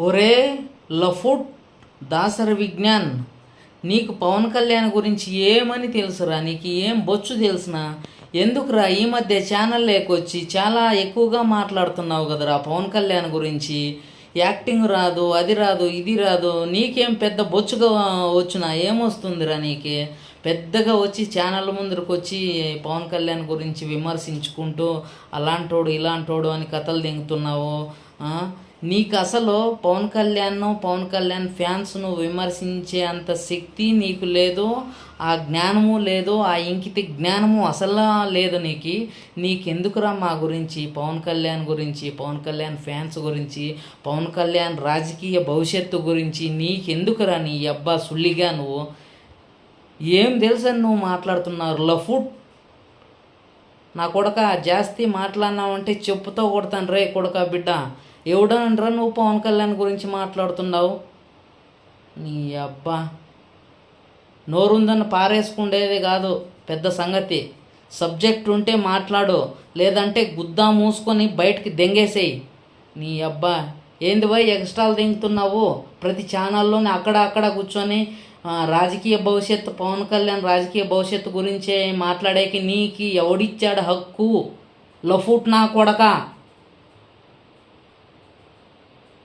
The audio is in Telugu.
ఒరే లఫుట్ దాసరి విజ్ఞాన్ నీకు పవన్ కళ్యాణ్ గురించి ఏమని తెలుసురా? నీకు ఏం బొచ్చు తెలుసునా? ఎందుకురా ఈ మధ్య ఛానల్ లేకొచ్చి చాలా ఎక్కువగా మాట్లాడుతున్నావు కదరా పవన్ కళ్యాణ్ గురించి? యాక్టింగ్ రాదు అది రాదు ఇది రాదు నీకేం పెద్ద బొచ్చుగా వచ్చినా? ఏమొస్తుందిరా నీకే? పెద్దగా వచ్చి ఛానల్ ముందరకు వచ్చి పవన్ కళ్యాణ్ గురించి విమర్శించుకుంటూ అలాంటోడు ఇలాంటోడు అని కథలు దింగుతున్నావు నీకు అసలు పవన్ కళ్యాణ్ పవన్ కళ్యాణ్ ఫ్యాన్స్ను విమర్శించే అంత శక్తి నీకు లేదు ఆ జ్ఞానము లేదు ఆ ఇంకితి జ్ఞానము అసలు లేదు నీకు. నీకెందుకురా మా గురించి పవన్ కళ్యాణ్ గురించి పవన్ కళ్యాణ్ ఫ్యాన్స్ గురించి పవన్ కళ్యాణ్ రాజకీయ భవిష్యత్తు గురించి నీకెందుకురా నీ అబ్బా సుల్లిగా నువ్వు? ఏం తెలుసని నువ్వు మాట్లాడుతున్నారు లఫుట్ నా కొడక జాస్తి మాట్లాడినావంటే చెప్పుతో కొడతాను రే కొడక బిడ్డ. ఎవడనరా నువ్వు పవన్ కళ్యాణ్ గురించి మాట్లాడుతున్నావు? నీ అబ్బా. నోరుందని పారేసుకుండేది కాదు పెద్ద సంగతి. సబ్జెక్ట్ ఉంటే మాట్లాడు లేదంటే గుద్దా మూసుకొని బయటికి దెంగేసేయి. నీ అబ్బా ఏంది పోయి ఎక్స్ట్రాలు దింగుతున్నావు? ప్రతి ఛానల్లోనే అక్కడ అక్కడ కూర్చొని రాజకీయ భవిష్యత్తు పవన్ కళ్యాణ్ రాజకీయ భవిష్యత్తు గురించే మాట్లాడేకి నీకు ఎవడిచ్చాడు హక్కు? లఫూట్ నా కొడక.